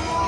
Oh!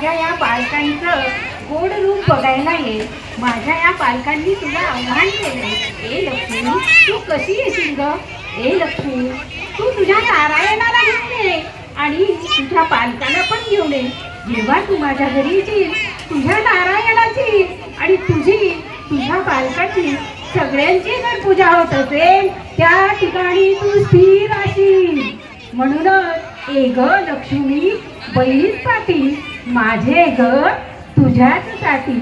माझ्या या बालकांचं गोड रूप बघायला ये. माझ्या या बालकांनी तुला आव्हान केले ए लक्ष्मी तू कशी येशील ग? ए लक्ष्मी तू तुझ्या नारायणाला घेऊन ये. आणि तुझ्या पालकांना पण घेऊन ये. जेव्हा तू माझ्या घरी येशील तुझ्या नारायणाची आणि तुझी तुझ्या बालकाची सगळ्यांची जर पूजा होत असेल त्या ठिकाणी तू स्थिर असेल म्हणूनच ए ग लक्ष्मी बैलीच पाटील माझे घर तुझ्याचसाठी.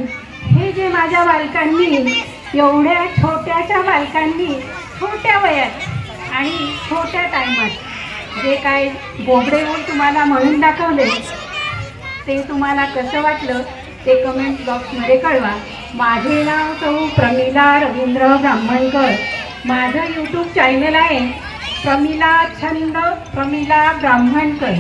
हे जे माझ्या बालकांनी एवढ्या छोट्याशा बालकांनी छोट्या वयात आणि छोट्या टायमात जे काय बोबडे होऊन तुम्हाला म्हणून दाखवले ते तुम्हाला कसं वाटलं ते कमेंट बॉक्समध्ये कळवा. माझे नाव सौ प्रमिला रवींद्र ब्राह्मणकर. माझं यूट्यूब चॅनल आहे प्रमिला छंद प्रमिला ब्राह्मणकर.